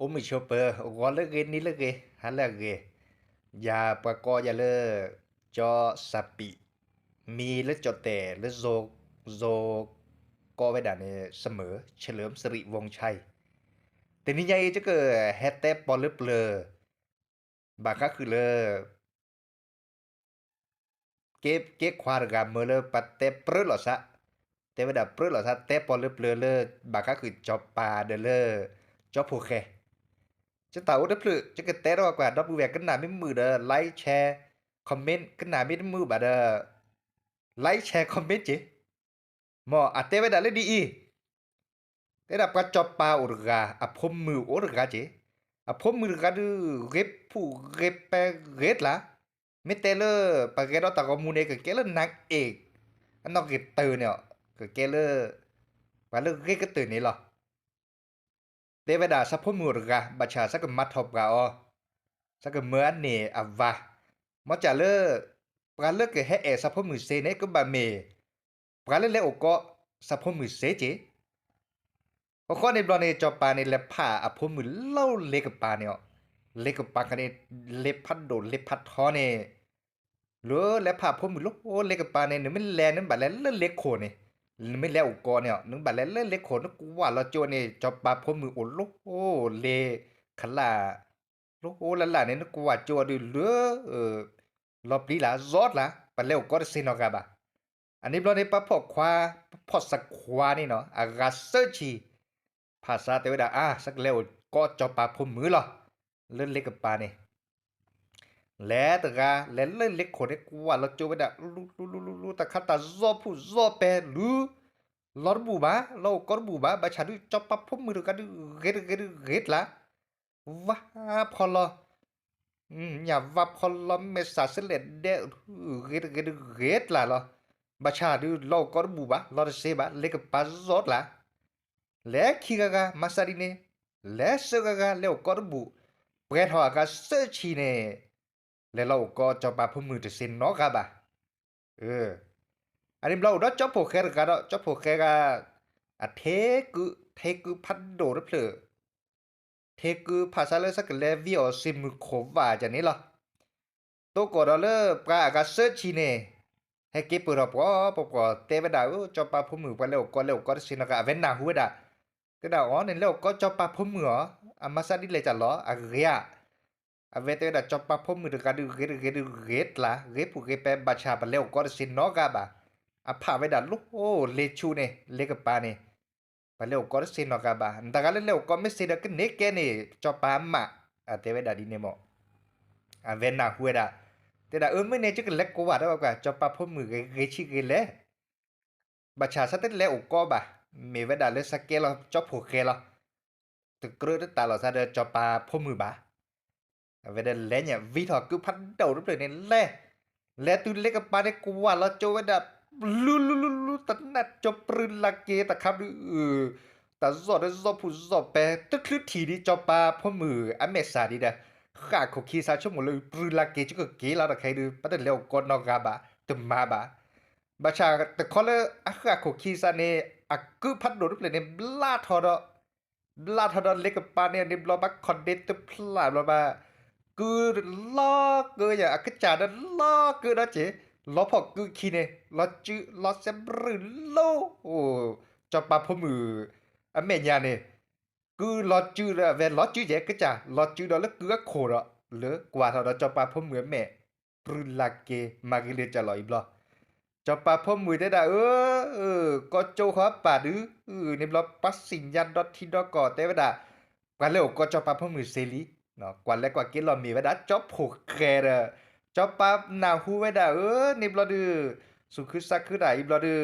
โอมิชเปอร์วอลเลเกนี่เลเกฮัลเลเกยาปะกอยาเลจอสัปปิมีและจอแต่และโซโซก็ไว้ด่านเนี่ยเสมอ เฉลิมสิริวงชัย แต่นี่ยังจะเกิดแฮตแท็ปอลเลเปลอบาก็คือเลเก็บเก็บควารกามเมเลปัตเตเปรลอซะแต่เวลาเปรลอซะเตปอลเลเปลเลบาก็คือจอบปาเดเลจอบโพเค จะต่าได้พลือจะกระเตะรอกว่าดับเบิลแวกกันหนาไม่มือเด้อไลค์แชร์คอมเมนต์กันหนาไม่มือบาเด้อไลค์แชร์คอมเมนต์จีหมออาเตไว้ได้เลยดีอีแต่ดับกระจอบปลาอุรกาอะพมมืออุรกาจีอะพมมือกันดูเก็บผู้เก็บไปเก็บละไม่เตเลอปากเกดตากมูเนกเกลนักเอกอันนอกเกตือเนี่ยเกลเลอว่าเลิกเกก็ตื่นนี่หรอ เทวดาสัพพมุรกะบัชชาสักมัททบกะอสักเมื่อเนอวะมอจะเลปราเลกเฮเอสัพพมุเซเนก็บะเมปราเลเลโอก็สัพพมุเซเจก็ข้อในบลอในจอปาในเลผ่าอภมุเล่าเล็กปาเนี่ยเล็กปากันเนี่ยเล็พัดโดเล็พัดทอเนี่ยหรือเลผ่าพมุลโอ้เล็กปาเนี่ยนึไม่แลนึบัดแลเล็กโคเนี่ย ไม่แล้วก็เนี่ยนึงบัดแล้วเล็กคนกูว่าเราโจเนี่ยจอบปาพมือโอ้โลโอ้เลขลาโลโอ้ละละเนี่ยนึกว่าโจดูเลือเออรอบนี้ละรอดละปันแล้วก็สินอกะบะอันนี้เราในปะพอควาพอสักควานี่เนาะอากาเซชีภาษาเทวดาอะสักแล้วก็จอบปาพมือหรอเล่นเล็กกับปาเนี่ย แล้วแต่กาแล้วเล่เล็กคนเนี่ยกูว่าเราโจไปด่าลูลูลูลูลูแต่ข้าตาซอผู้ซอเปลูลอบูบาเรากอบูบาบาชาดูจอปปับผมมือกันดูเกตเกตเกตละว้า แล้วเราก็จะปาพุ่มือจะเซ็นนอกครับอะเอออันนี้เราได้จอบโผแค่กันเนาะจอบโผแค่กันอะเทกุเทกุพัดโดหรือเปล่าเทกุภาษาเลยสักเลวิโอซิมโคว่าจะนี้เหรอตัวก็เราเลยปลาก็เซิร์ชเน่ให้เก็บปลาปอปอเตวดาวจอบปาพุ่มือไปแล้วก็แล้วก็สินกะเวนนาหัวดาก็ดาอ๋อเนี่ยแล้วก็จอบปาพุ่มืออ๋ออามาซาดิเลยจัดเหรออะเรีย avete da choppa pom de gadu ged ged ged la ge pu ge pe ba cha ba le ko sin no ga ba a pha ve da lu o le chu ne le ka pa ne ba le ko sin no ga ba nda ga le le ko me se da ke ne ke ne choppa ma a te ve da di ne mo a ve na hu da te da ơ me ne chu ke le ko wa da ba choppa pom ge ge chi ge le ba cha sa te le o ko ba me ve da le sa ke lo chop pu ke lo ตึกเกลือตาเราซะเดจอปาพ่อมือบ้า về đây lẽ nhà vi thọ cứ phát đầu lúc này lẽ lẽ tôi lấy cái ba đấy qua là cho cái đạp lu lu lu lu tấn nạt cho prın là kia ta khắp ừ ta giọt đấy giọt phụ giọt bé tức lúc thì đi cho ba พ่อมืออันเมษาดีเด้อข้าขอคีซาชั่วโมงเลยปรืนละเกจุกเกลาตะใครดูปัดเร็วก่อนนอกกาบะตึมมาบะ cứ lo cứ nhà cái chả đó lo cứ đó chứ lo phọ cứ khi này lo chứ lo sẽ bự lâu ồ cho bà phụ mừ à mẹ nhà này cứ lo chứ là về lo chứ vậy cái chả lo chứ đó là cứ khổ đó lỡ quả thọ đó cho bà phụ mừ mẹ bự là kê mà cái liền trả lời lo cho bà phụ mừ đấy đã ơ ừ có châu hóa bà đứ ừ nên lo bắt sinh nhăn đó thì đó có thế đã quả liệu có cho bà phụ mừ xử lý นาะกว่าแล้วกว่ากินเรามีไว้ได้จอบผูกแคร์จอบปั๊บนาหูไว้ได้เออนี่บลอดือสุคือสักคือได้บลอดือ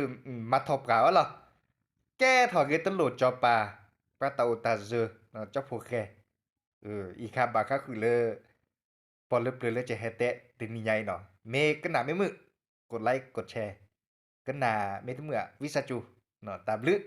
มาทบกาวะล่ะแก้ถอดเกตันโหลดจอบปาปะตาอุตาเจอนาะจอบผูกแคเอออีคาบาก็คือเลยพอเลิกเลยจะเฮเตะตินิยายเนาะเมก็หนาไม่มือกดไลค์กดแชร์ก็หนาไม่ถึงเมื่อวิสาจูเนาะตามลึก